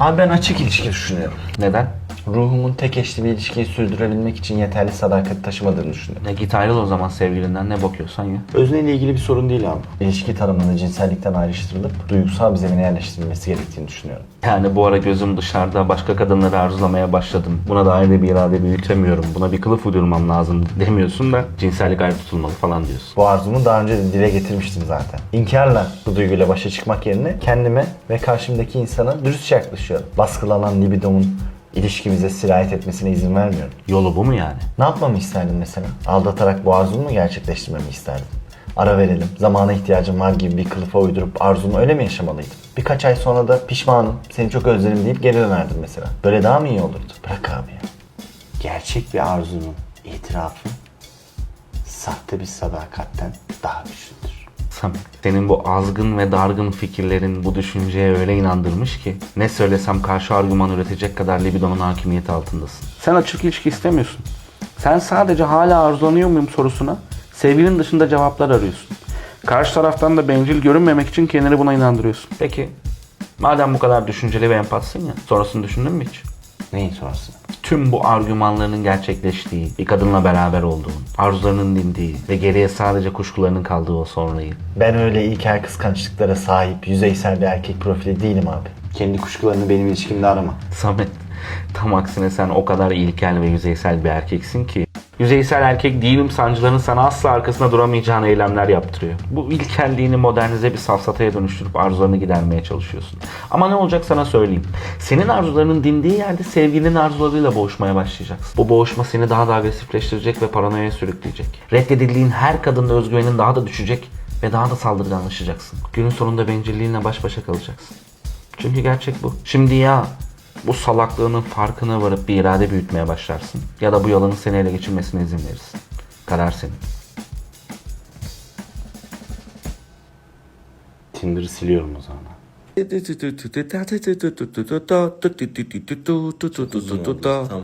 Abi ben açık ilişki düşünüyorum. Neden? Ruhumun tek eşli bir ilişkiyi sürdürebilmek için yeterli sadakat taşımadığını düşünüyorum. Ne git ayrıl o zaman sevgilinden ne bakıyorsan ya. Özneyle ilgili bir sorun değil abi. İlişki tanımının cinsellikten ayrıştırılıp duygusal bir zemine yerleştirilmesi gerektiğini düşünüyorum. Yani bu ara gözüm dışarıda başka kadınları arzulamaya başladım. Buna da ayrı bir irade büyütemiyorum. Buna bir kılıf uydurmam lazım demiyorsun da cinsellik ayrı tutulmalı falan diyorsun. Bu arzumu daha önce de dile getirmiştim zaten. İnkarla bu duyguyla başa çıkmak yerine kendime ve karşımdaki insana dürüstçe yaklaşıyorum. Baskılanan libidomun ilişkimize sirayet etmesine izin vermiyorum. Yolu bu mu yani? Ne yapmamı isterdin mesela? Aldatarak bu arzumu mu gerçekleştirmemi isterdin? Ara verelim, zamana ihtiyacım var gibi bir kılıfa uydurup arzumu öyle mi yaşamalıydım? Birkaç ay sonra da pişmanım, seni çok özledim deyip geri dönerdim mesela. Böyle daha mı iyi olurdu? Bırak abi ya. Gerçek bir arzunun itirafı sahte bir sadakatten daha güçlüdür. Samet, senin bu azgın ve dargın fikirlerin bu düşünceye öyle inandırmış ki ne söylesem karşı argüman üretecek kadar libidonun hakimiyeti altındasın. Sen açık ilişki istemiyorsun. Sen sadece hala arzulanıyor muyum sorusuna sevgilinin dışında cevaplar arıyorsun. Karşı taraftan da bencil görünmemek için kendini buna inandırıyorsun. Peki, madem bu kadar düşünceli ve empatsın ya, sonrasını düşündün mü hiç? Neyin sonrası? Tüm bu argümanlarının gerçekleştiği, bir kadınla beraber olduğun, arzularının dindiği ve geriye sadece kuşkularının kaldığı o sonrayı. Ben öyle ilkel kıskançlıklara sahip, yüzeysel bir erkek profili değilim abi. Kendi kuşkularını benim ilişkimde arama. Samet, tam aksine sen o kadar ilkel ve yüzeysel bir erkeksin ki yüzeysel erkek değilim sancıların sana asla arkasında duramayacağın eylemler yaptırıyor. Bu ilkelliğini modernize bir safsataya dönüştürüp arzularını gidermeye çalışıyorsun. Ama ne olacak sana söyleyeyim. Senin arzularının dindiği yerde sevgilinin arzularıyla boğuşmaya başlayacaksın. Bu boğuşma seni daha da agresifleştirecek ve paranoya sürükleyecek. Reddedildiğin her kadında özgüvenin daha da düşecek ve daha da saldırganlaşacaksın. Günün sonunda bencilliğinle baş başa kalacaksın. Çünkü gerçek bu. Şimdi ya bu salaklığının farkına varıp bir irade büyütmeye başlarsın ya da bu yalanın seni ele geçirmesine izin verirsin. Karar senin. Tinder'ı siliyorum o zaman. Tamam.